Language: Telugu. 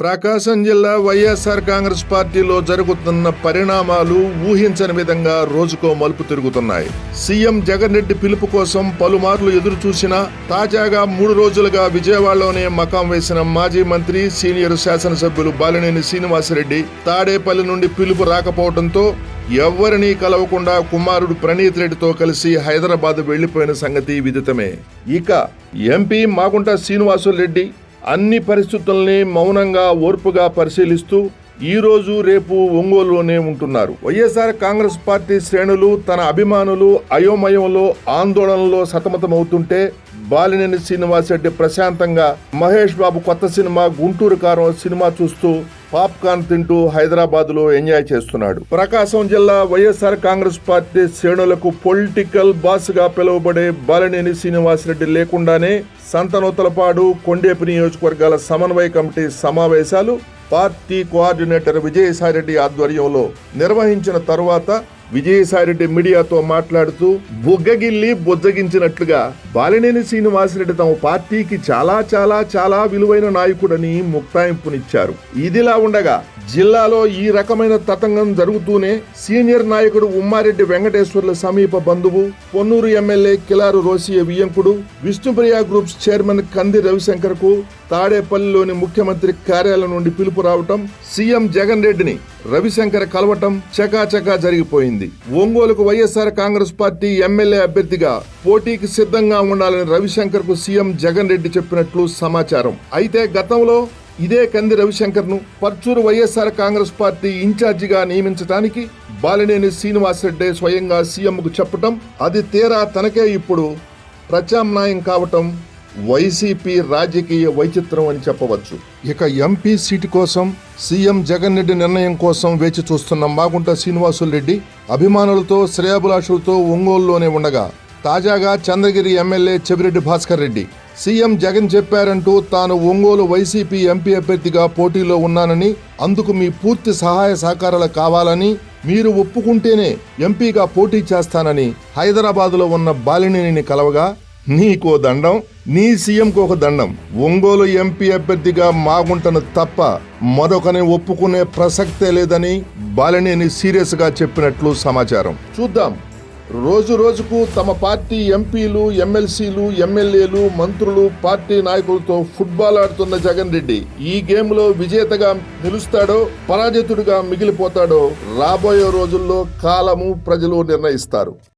ప్రకాశం జిల్లా వైఎస్ఆర్ కాంగ్రెస్ పార్టీలో జరుగుతున్న పరిణామాలు ఊహించని విధంగా రోజుకో మలుపు తిరుగుతున్నాయి. సీఎం జగన్ రెడ్డి పిలుపు కోసం పలుమార్లు ఎదురు చూసినా తాజాగా మూడు రోజులుగా విజయవాడలోనే మకాం వేసిన మాజీ మంత్రి సీనియర్ శాసనసభ్యులు బాలినేని శ్రీనివాసరెడ్డి తాడేపల్లి నుండి పిలుపు రాకపోవడంతో ఎవరినీ కలవకుండా కుమారుడు ప్రణీత్ రెడ్డితో కలిసి హైదరాబాద్ వెళ్ళిపోయిన సంగతి విదితమే. ఇక ఎంపీ మాగుంట శ్రీనివాసులు రెడ్డి అన్ని పరిస్థితుల్ని మౌనంగా ఓర్పుగా పరిశీలిస్తూ ఈరోజు రేపు ఒంగోలులోనే ఉంటున్నారు. వైఎస్ఆర్ కాంగ్రెస్ పార్టీ శ్రేణులు తన అభిమానులు అయోమయంలో ఆందోళనలో సతమతమవుతుంటే బాలినేని శ్రీనివాసరెడ్డి ప్రశాంతంగా మహేష్ బాబు కొత్త సినిమా గుంటూరు కారం సినిమా చూస్తూ పాప్కార్న్ తింటూ హైదరాబాద్లో ఎంజాయ్ చేస్తున్నాడు. ప్రకాశం జిల్లా వైఎస్ఆర్ కాంగ్రెస్ పార్టీ శ్రేణులకు పొలిటికల్ బాస్గా పిలువబడే బాలినేని శ్రీనివాసరెడ్డి లేకుండానే సంతనూతలపాడు కొండేపు నియోజకవర్గాల సమన్వయ కమిటీ సమావేశాలు పార్టీ కోఆర్డినేటర్ విజయసాయిరెడ్డి ఆధ్వర్యంలో నిర్వహించిన తరువాత విజయసాయిరెడ్డి మీడియాతో మాట్లాడుతూ బుగ్గగిల్లి బుజ్జగించినట్లుగా బాలినేని శ్రీనివాసరెడ్డి తమ పార్టీకి చాలా చాలా చాలా విలువైన నాయకుడని ముక్తాయింపునిచ్చారు. ఇదిలా ఉండగా జిల్లాలో ఈ రకమైన తతంగం జరుగుతూనే సీనియర్ నాయకుడు ఉమ్మారెడ్డి వెంకటేశ్వర్ల సమీప బంధువు పొన్నూరు ఎమ్మెల్యే కిలారు రోసియ వియ్యంకుడు విష్ణుప్రియ గ్రూప్స్ చైర్మన్ కంది రవిశంకర్కు తాడేపల్లిలోని ముఖ్యమంత్రి కార్యాలయం నుండి పిలుపు రావటం సీఎం జగన్ రెడ్డిని రవిశంకర్ కలవటం చకాచకా జరిగిపోయింది. ఒంగోలుకు వైఎస్ఆర్ కాంగ్రెస్ పార్టీ ఎమ్మెల్యే అభ్యర్థిగా పోటీకి సిద్ధంగా ఉండాలని రవిశంకర్కు సీఎం జగన్ రెడ్డి చెప్పినట్లు సమాచారం. అయితే గతంలో ఇదే కంది రవిశంకర్ను పర్చూరు వైఎస్ఆర్ కాంగ్రెస్ పార్టీ ఇన్ఛార్జిగా నియమించడానికి బాలినేని శ్రీనివాసరెడ్డి స్వయంగా సీఎంకు చెప్పటం అది తీరా తనకే ఇప్పుడు ప్రత్యామ్నాయం కావటం వైసీపీ రాజకీయ వైచిత్రం అని చెప్పవచ్చు. ఇక ఎంపీ సీటు కోసం సీఎం జగన్ రెడ్డి నిర్ణయం కోసం వేచి చూస్తున్న మాగుంట శ్రీనివాసులు రెడ్డి అభిమానులతో శ్రేయాభిలాషులతో ఒంగోలులోనే ఉండగా తాజాగా చంద్రగిరి ఎమ్మెల్యే చెవిరెడ్డి భాస్కర్ రెడ్డి సీఎం జగన్ చెప్పారంటూ తాను ఒంగోలు వైసీపీ ఎంపీ అభ్యర్థిగా పోటీలో ఉన్నానని అందుకు మీ పూర్తి సహాయ సహకారాలు కావాలని మీరు ఒప్పుకుంటేనే ఎంపీగా పోటీ చేస్తానని హైదరాబాదులో ఉన్న బాలినేనిని కలవగా నీకో దండం నీ సీఎంకు ఒక దండం. ఒంగోలు ఎంపీ అభ్యర్థిగా మాగుంటను తప్ప మరొకని ఒప్పుకునే ప్రసక్తే లేదని బాలినేని సీరియస్గా చెప్పినట్లు సమాచారం. చూద్దాం. రోజు రోజుకు తమ పార్టీ ఎంపీలు ఎమ్మెల్సీలు ఎమ్మెల్యేలు మంత్రులు పార్టీ నాయకులతో ఫుట్బాల్ ఆడుతున్న జగన్ రెడ్డి. ఈ గేమ్లో విజేతగా నిలుస్తాడో పరాజితుడిగా మిగిలిపోతాడో రాబోయే రోజుల్లో కాలము ప్రజలు నిర్ణయిస్తారు.